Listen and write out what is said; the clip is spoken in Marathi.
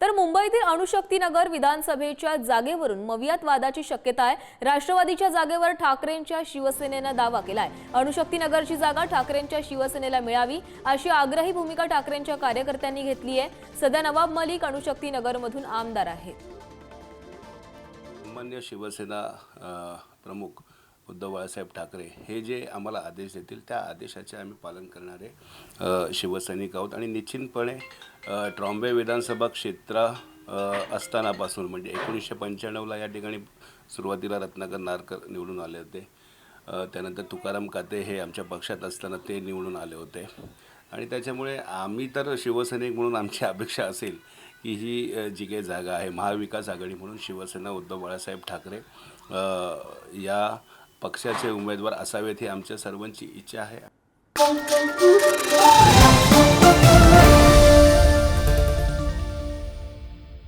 तर मुंबईतील अणुशक्तीनगर विधानसभेच्या जागेवरून मवियात वादाची शक्यता आहे. राष्ट्रवादीच्या जागेवर ठाकरेंच्या शिवसेनेनं दावा केलाय. अणुशक्तीनगरची जागा ठाकरेंच्या शिवसेनेला मिळावी अशी आग्रही भूमिका ठाकरेंच्या कार्यकर्त्यांनी घेतली आहे. सध्या नवाब मलिक अणुशक्तीनगरमधून आमदार आहेत. सामान्य शिवसेना प्रमुख उद्धव बाळासाहेब ठाकरे हे जे आम्हाला आदेश देतील त्या आदेशाचे आम्ही पालन करणारे शिवसैनिक आहोत. आणि निश्चितपणे ट्रॉम्बे विधानसभा क्षेत्र असतानापासून म्हणजे एकोणीसशे पंच्याण्णवला या ठिकाणी सुरुवातीला रत्नाकर नारकर निवडून आले होते. त्यानंतर तुकाराम काते हे आमच्या पक्षात असताना ते निवडून आले होते. आणि त्याच्यामुळे आम्ही तर शिवसैनिक म्हणून आमची अपेक्षा असेल की ही जी काही जागा आहे महाविकास आघाडी म्हणून शिवसेना उद्धव बाळासाहेब ठाकरे या पक्षाचे उमेदवार असावेत ही आमच्या सर्वांची इच्छा आहे.